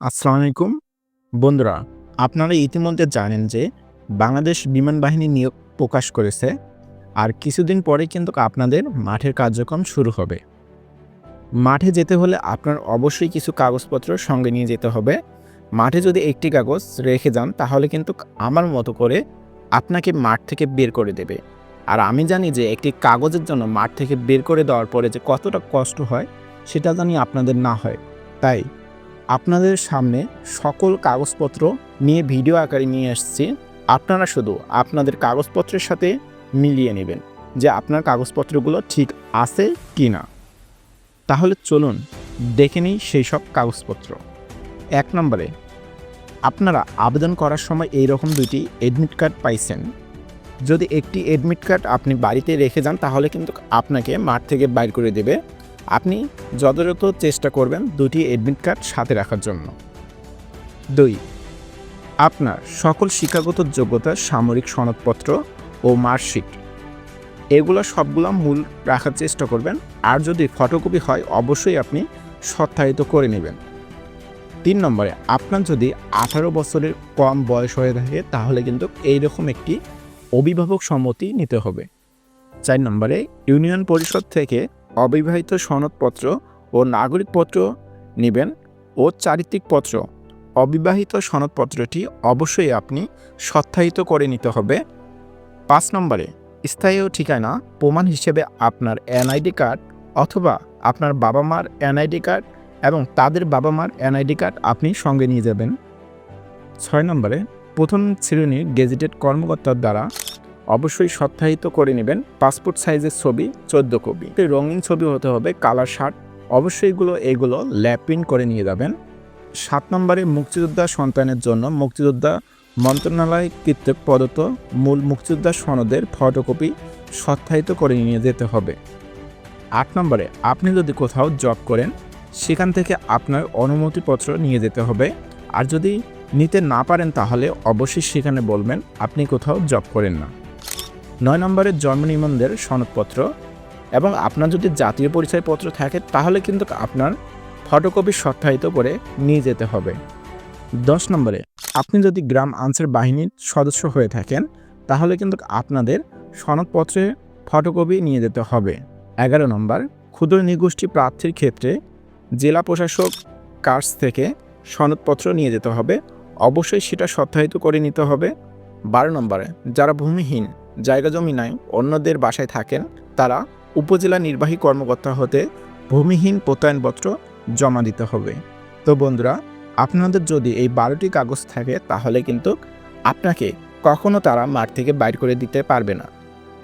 আসসালামু আলাইকুম। বন্ধুরা, আপনারা ইতিমধ্যে জানেন যে বাংলাদেশ বিমান বাহিনী নিয়োগ প্রকাশ করেছে আর কিছুদিন পরে কিন্তু আপনাদের মাঠের কার্যক্রম শুরু হবে। মাঠে যেতে হলে আপনার অবশ্যই কিছু কাগজপত্র সঙ্গে নিয়ে যেতে হবে। মাঠে যদি একটি কাগজ রেখে যান, তাহলে কিন্তু আমার মতো করে আপনাকে মাঠ থেকে বের করে দেবে। আর আমি জানি যে একটি কাগজের জন্য মাঠ থেকে বের করে দেওয়ার পরে যে কতটা কষ্ট হয়, সেটা জানি আপনাদের না হয়। তাই আপনাদের সামনে সকল কাগজপত্র নিয়ে ভিডিও আকারে নিয়ে আসছি আপনারা শুধু আপনাদের কাগজপত্রের সাথে মিলিয়ে নেবেন যে আপনার কাগজপত্রগুলো ঠিক আছে কি না তাহলে চলুন দেখে নিই সেই সব কাগজপত্র। এক নম্বরে, আপনারা আবেদন করার সময় এই রকম দুইটি এডমিট কার্ড পাইছেন। যদি একটি এডমিট কার্ড আপনি বাড়িতে রেখে যান, তাহলে কিন্তু আপনাকে মাঠ থেকে বাইর করে দেবে। আপনি যথাযথ চেষ্টা করবেন দুটি অ্যাডমিট কার্ড সাথে রাখার জন্য। দুই, আপনার সকল শিক্ষাগত যোগ্যতা, সামরিক সনদপত্র ও মার্কশিট, এগুলো সবগুলো মূল রাখার চেষ্টা করবেন। আর যদি ফটোকপি হয়, অবশ্যই আপনি সত্যায়িত করে নেবেন। তিন নম্বরে, আপনার যদি আঠারো বছরের কম বয়স হয়ে থাকে, তাহলে কিন্তু এইরকম একটি অভিভাবক সম্মতি নিতে হবে। চার নম্বরে, ইউনিয়ন পরিষদ থেকে অবিবাহিত সনদপত্র ও নাগরিকপত্র নেবেন ও চারিত্রিক পত্র। অবিবাহিত সনদপত্রটি অবশ্যই আপনি সত্যায়িত করে নিতে হবে। পাঁচ নম্বরে, স্থায়ী ঠিকানা প্রমাণ হিসেবে আপনার এনআইডি কার্ড অথবা আপনার বাবা মার এনআইডি কার্ড এবং তাদের বাবা মার এনআইডি কার্ড আপনি সঙ্গে নিয়ে যাবেন। ছয় নম্বরে, প্রথম শ্রেণির গেজেটেড কর্মকর্তার দ্বারা অবশ্যই সত্যায়িত করে নেবেন পাসপোর্ট সাইজের ছবি, চোদ্দ কপি। রঙিন ছবি হতে হবে কালার শার্ট। অবশ্যই এগুলো এগুলো ল্যাপ প্রিন্ট করে নিয়ে যাবেন। সাত নম্বরে মুক্তিযোদ্ধা সন্তানের জন্য মুক্তিযোদ্ধা মন্ত্রণালয় কর্তৃক প্রদত্ত মূল মুক্তিযোদ্ধা সনদের ফটোকপি সত্যায়িত করে নিয়ে যেতে হবে। আট নম্বরে আপনি যদি কোথাও জব করেন, সেখান থেকে আপনার অনুমতিপত্র নিয়ে যেতে হবে। আর যদি নিতে না পারেন তাহলে অবশ্যই সেখানে বলবেন, আপনি কোথাও জব করেন না। নয় নম্বরের জন্ম নিবন্ধের সনদপত্র এবং আপনার যদি জাতীয় পরিচয়পত্র থাকে, তাহলে কিন্তু আপনার ফটোকপি সত্যায়িত করে নিয়ে যেতে হবে। দশ নম্বরে, আপনি যদি গ্রাম আনসার বাহিনীর সদস্য হয়ে থাকেন, তাহলে কিন্তু আপনাদের সনদপত্রে ফটোকপি নিয়ে যেতে হবে। এগারো নম্বর, ক্ষুদ্র নিগোষ্ঠী প্রার্থীর ক্ষেত্রে জেলা প্রশাসক কাছ থেকে সনদপত্র নিয়ে যেতে হবে। অবশ্যই সেটা সত্যায়িত করে নিতে হবে। বারো নম্বরে, যারা ভূমিহীন জায়গা জমি নাই, অন্যদের বাসায় থাকেন, তারা উপজেলা নির্বাহী কর্মকর্তা হতে ভূমিহীন প্রত্যয়নপত্র জমা দিতে হবে। তো বন্ধুরা, আপনাদের যদি এই বারোটি কাগজ থাকে, তাহলে কিন্তু আপনাকে কখনো তারা মাঠ থেকে বাইর করে দিতে পারবে না।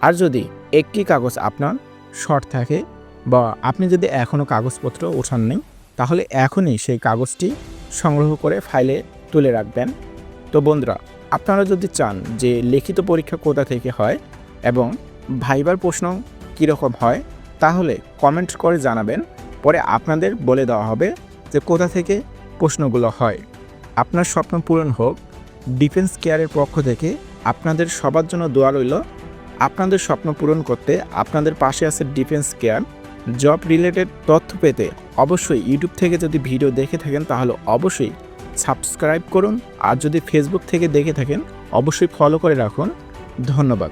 আর যদি একটি কাগজ আপনার শর্ট থাকে বা আপনি যদি এখনও কাগজপত্র ওঠাননি তাহলে এখনই সেই কাগজটি সংগ্রহ করে ফাইলে তুলে রাখবেন। তো বন্ধুরা আপনারা যদি চান যে লিখিত পরীক্ষা কোথা থেকে হয় এবং ভাইবার প্রশ্ন কীরকম হয়, তাহলে কমেন্ট করে জানাবেন। পরে আপনাদের বলে দেওয়া হবে যে কোথা থেকে প্রশ্নগুলো হয়। আপনার স্বপ্ন পূরণ হোক ডিফেন্স কেয়ারের পক্ষ থেকে আপনাদের সবার জন্য দোয়া রইল। আপনাদের স্বপ্ন পূরণ করতে আপনাদের পাশে আছে ডিফেন্স কেয়ার জব রিলেটেড তথ্য পেতে অবশ্যই ইউটিউব থেকে যদি ভিডিও দেখে থাকেন, তাহলে অবশ্যই সাবস্ক্রাইব করুন আর যদি ফেসবুক থেকে দেখে থাকেন অবশ্যই ফলো করে রাখুন। ধন্যবাদ।